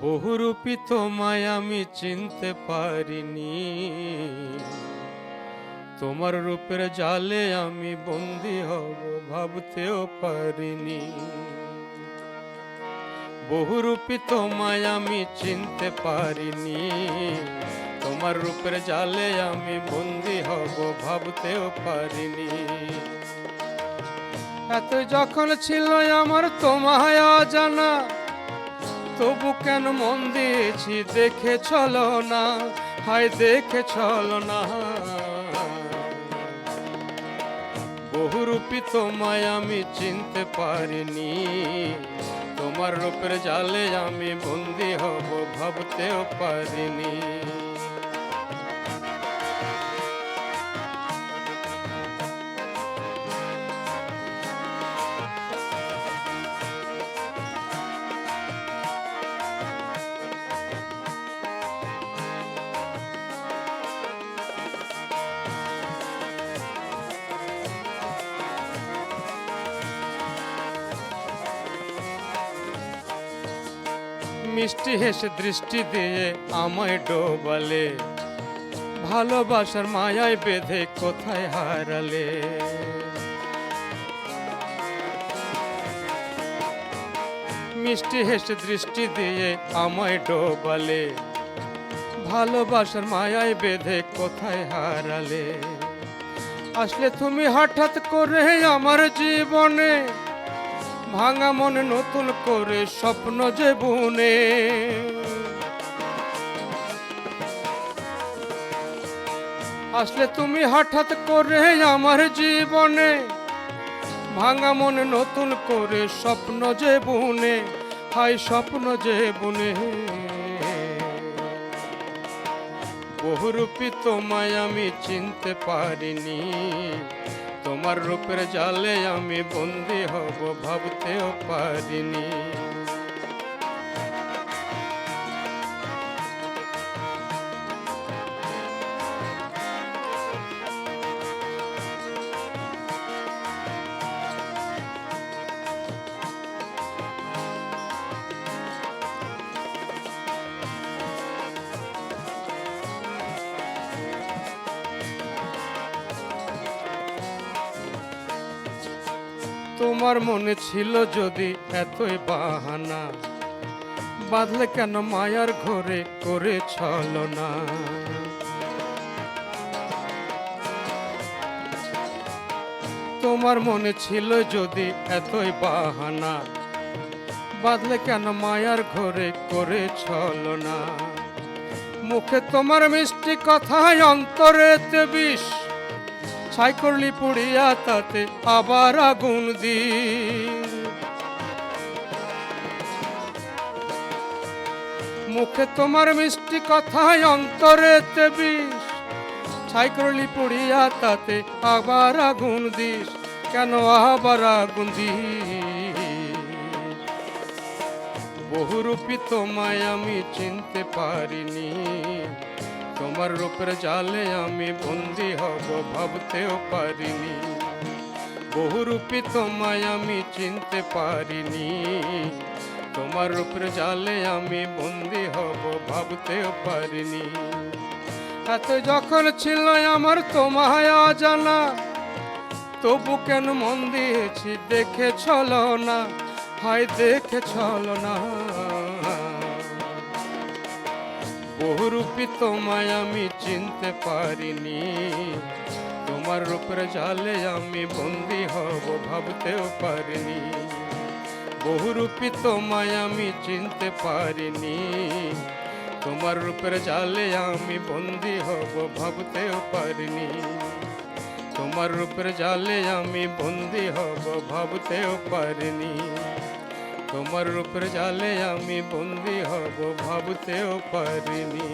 বহুরূপী তোমায় আমি চিনতে পারিনি। তোমার রূপের জালে আমি বন্দি হব, ভাবতেও পারিনি। বহুরূপী তোমায় আমি চিনতে পারিনি। তোমার রূপের জালে আমি বন্দি হব, ভাবতেও পারিনি। এত যখন ছিল আমার তোমায় অজানা তবু কেন মন দিয়েছি? দেখে চলো না, হায় দেখে চলো না। বহুরূপী তোমায় আমি চিনতে পারিনি। তোমার রূপের জালে আমি বন্দি হব, ভাবতেও পারিনি। মিষ্টি হেসে দৃষ্টি দিয়ে আমায় ডোবালে। ভালোবাসার মায়ায় বেঁধে কোথায় হারালে? মিষ্টি হেসে দৃষ্টি দিয়ে আমায় ডোবালে। ভালোবাসার মায়ায় বেঁধে কোথায় হারালে? আসলে তুমি হঠাৎ করে আমার জীবনে ভাঙা মনে নতুন করে স্বপ্ন যে বুনে। আসলে তুমি হঠাৎ করে আমার জীবনে ভাঙা মনে নতুন করে স্বপ্ন যে বুনে হাই স্বপ্ন যে বুনে। বহুরূপী তোমায় আমি চিনতে পারিনি। তোমার রূপের জালে আমি বন্দি হব ভাবতেও পারিনি। তোমার মনে ছিল যদি এতই বাহানা, বাঁধলে কেন মায়ার ঘরে করে ছলনা তোমার মনে ছিল যদি এতই বাহানা, বাঁধলে কেন মায়ার ঘরে করে ছলনা মুখে তোমার মিষ্টি কথায় অন্তরেতে বিষ ছাই করলি পুড়িয়া তাতে আবার আগুন দি মুখে তোমার মিষ্টি কথায় অন্তরে বিষ। ছাই পুড়িয়া তাতে আবার আগুন দিস, কেন আবার আগুন দিস? বহুরূপী তোমায় আমি চিনতে পারিনি। তোমার রূপের জালে আমি বন্দি হব, ভাবতেও পারিনি। বহুরূপী তোমায় আমি চিনতে পারিনি। তোমার রূপের জালে আমি বন্দি হব, ভাবতেও পারিনি। এত যখন ছিল আমার তোমায় অজানা, তবু কেন মন দিয়েছি দেখে চলো না, হায় দেখে চলো না। বহুরূপী তোমায় আমি চিনতে পারিনি। তোমার রূপের জালে আমি বন্দি হব, ভাবতেও পারিনি। বহুরূপী তোমায় আমি চিনতে পারিনি। তোমার রূপের জালে আমি বন্দি হব, ভাবতেও পারিনি। তোমার রূপের জালে আমি বন্দি হব, ভাবতেও পারিনি। তোমার রূপের জালে আমি বন্দি হব ভাবতেও পারিনি।